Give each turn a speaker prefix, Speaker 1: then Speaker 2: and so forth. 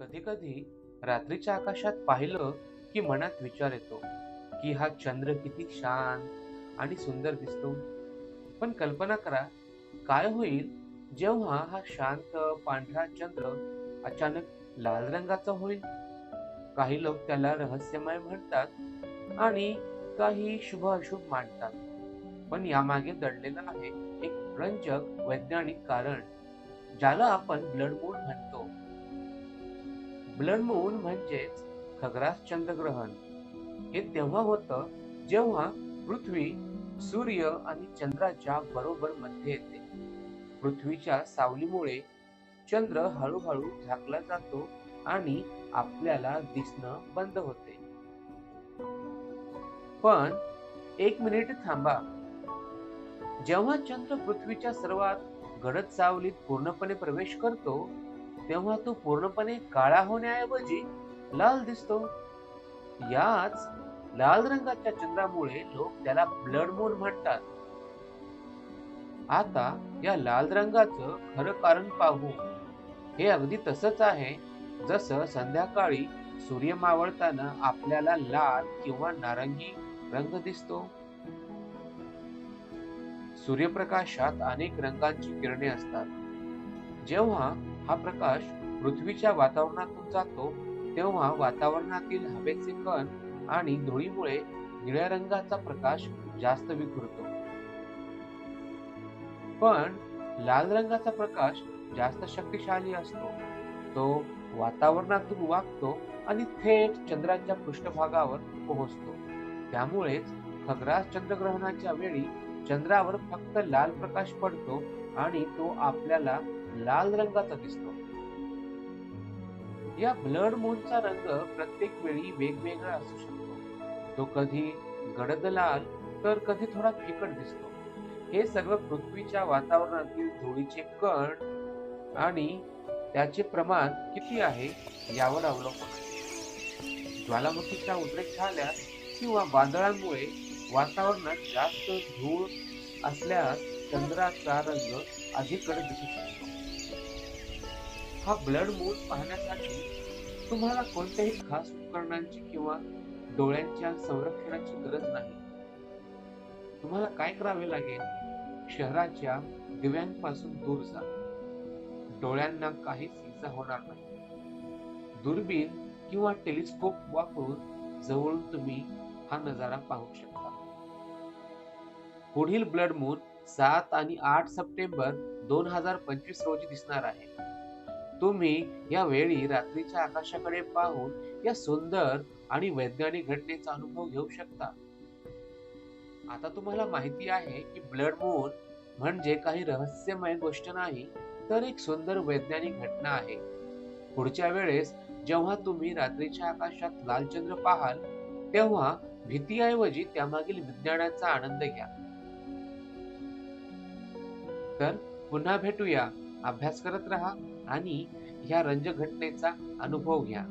Speaker 1: कधी कधी रात्रीच्या आकाशात पाहिलं की मनात विचार येतो की हा चंद्र किती शांत आणि सुंदर दिसतो. पण कल्पना करा काय होईल जेव्हा हा शांत पांढरा चंद्र अचानक लाल रंगाचा होईल? काही लोक त्याला रहस्यमय म्हणतात आणि काही शुभ अशुभ मानतात. पण यामागे दडलेलं आहे एक रंजक वैज्ञानिक कारण ज्याला आपण ब्लड मूड म्हणतो. ब्लड मून म्हणजेच खग्रास चंद्रग्रहण हे तेव्हा होतं जेव्हा पृथ्वी सूर्य आणि चंद्राच्या बरोबर मध्ये येते. पृथ्वीच्या सावलीमुळे चंद्र हळूहळू झाकला जातो आणि आपल्याला दिसणं बंद होते. पण एक मिनिट थांबा. जेव्हा चंद्र पृथ्वीच्या सर्वात गडद सावलीत पूर्णपणे प्रवेश करतो तेव्हा तो पूर्णपणे काळा होण्याऐवजी लाल दिसतो. याच लाल रंगाच्या चंद्रामुळे लोक त्याला ब्लड मून म्हणतात. आता या लाल रंगाचं खरं कारण पाहू. हे अगदी तसंच आहे. जसं संध्याकाळी सूर्य मावळताना आपल्याला लाल किंवा नारंगी रंग दिसतो. सूर्यप्रकाशात अनेक रंगांची किरणे असतात. जेव्हा हा प्रकाश पृथ्वीच्या वातावरणातून जातो तेव्हा वातावरणातील हवेचे कण आणि धुळीमुळे निळ्या रंगाचा प्रकाश जास्त विखुरतो. पण लाल रंगाचा प्रकाश जास्त शक्तिशाली असतो. तो वातावरणातून वागतो आणि थेट चंद्राच्या पृष्ठभागावर पोहोचतो. त्यामुळेच खग्रास चंद्रग्रहणाच्या वेळी चंद्रावर फक्त लाल प्रकाश पडतो आणि तो आपल्याला लाल रंगाचा दिसतो. या ब्लड मूनचा रंग प्रत्येक वेळी वेगवेगळा असू शकतो. तो कधी गडद लाल तर कधी थोडा फिकट दिसतो. हे सर्व पृथ्वीच्या वातावरणातील धुळीचे कण आणि त्याचे प्रमाण किती आहे यावर अवलंबून आहे. ज्वालामुखीचा उद्रेक झाल्यास किंवा वादळांमुळे वातावरणात जास्त धूळ असल्यास चंद्राचा रंग अधिक कडक दिसू शकतो. हा ब्लड मून पाहण्यासाठी तुम्हाला कोणत्याही खास उपकरणांची किंवा डोळ्यांच्या संरक्षणाची गरज नाही. तुम्हाला काय करावे लागेल? शहराच्या दिव्यांपासून दूर जा. डोळ्यांना काहीच इजा होणार नाही. दुर्बीण किंवा टेलिस्कोप वापरून जवळून तुम्ही हा नजारा पाहू शकता. पुढील ब्लड मून सात आणि आठ सप्टेंबर दोन हजार पंचवीस रोजी दिसणार आहे. तुम्ही या वेळी रात्रीच्या आकाशाकडे पाहून या सुंदर आणि वैज्ञानिक घटनेचा अनुभव घेऊ शकता. आता तुम्हाला माहिती आहे की ब्लड मून म्हणजे काही रहस्यमय गोष्ट नाही तर एक सुंदर वैज्ञानिक घटना आहे. पुढच्या वेळेस जेव्हा तुम्ही रात्रीच्या आकाशात लालचंद्र पाहाल तेव्हा भीतीऐवजी त्यामागील विज्ञानाचा आनंद घ्या. तर पुन्हा भेटूया. अभ्यास करत राहा. आणि ह्या रंजक घटनेचा अनुभव घ्या.